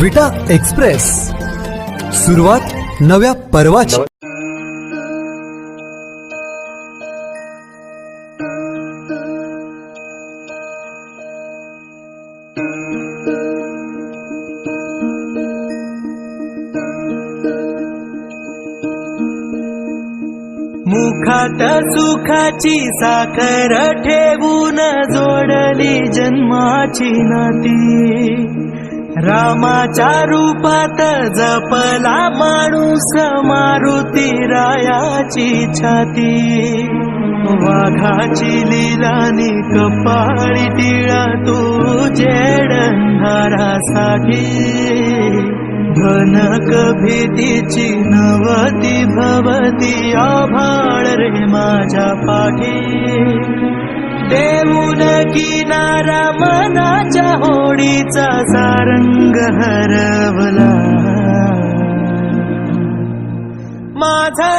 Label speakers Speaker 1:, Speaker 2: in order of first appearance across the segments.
Speaker 1: विटा एक्सप्रेस. सुरुवात नव्या पर्वाची.
Speaker 2: मुखात सुखाची साखर ठेवून जोडली जन्माची नाती. रामाच्या रूपात जपला माणूस मारुती रायाची छाती. वाघाची लिलानी कपाळी टिळा तू जेडंधारासाठी. धनक भीतीची नवती भवती आभाळ रे माझ्या पाठी. देऊन किनारा मना होडीचा सारंग हरवला. माझा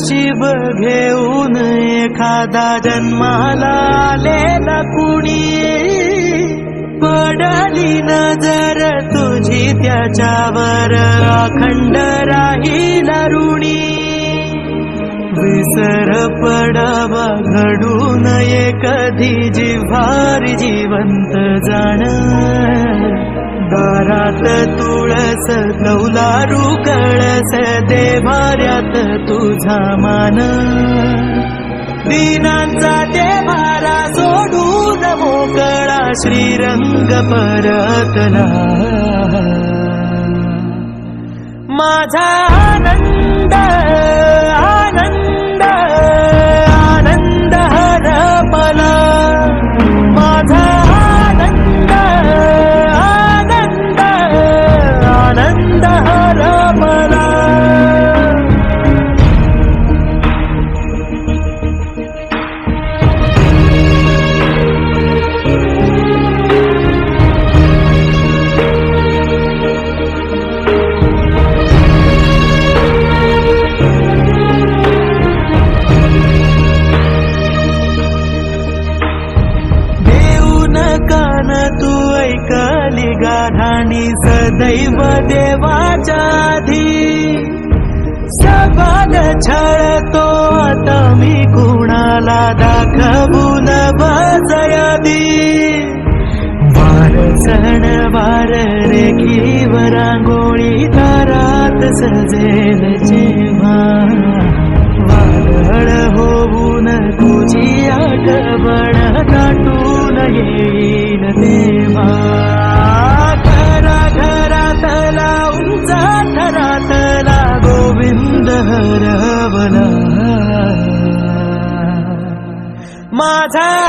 Speaker 2: नशीब घेऊन एखादा जन्माला आलेला कुणी? पडली नजर तुझी त्याच्यावर अखंड राहील ऋणी विसर पडावा घडू नये कधी जिव्हार जिवंत जाण. दारात तुळस कौलारू कळस देवाऱ्यात तुझा मान. दिनांचा देवारा सोडून मोकळा श्रीरंग परतला माझा आनंद ऐकली सदैव देवाच्या आधी सबाद छळतो आता मी कुणाला दाखवून बसयदी वार सण वार रेखीवर रांगोळी दारात सजेल जेव्हा। वारळ होऊन तुझी आठवण दाटून येईल तेव्हा। हरवला माझा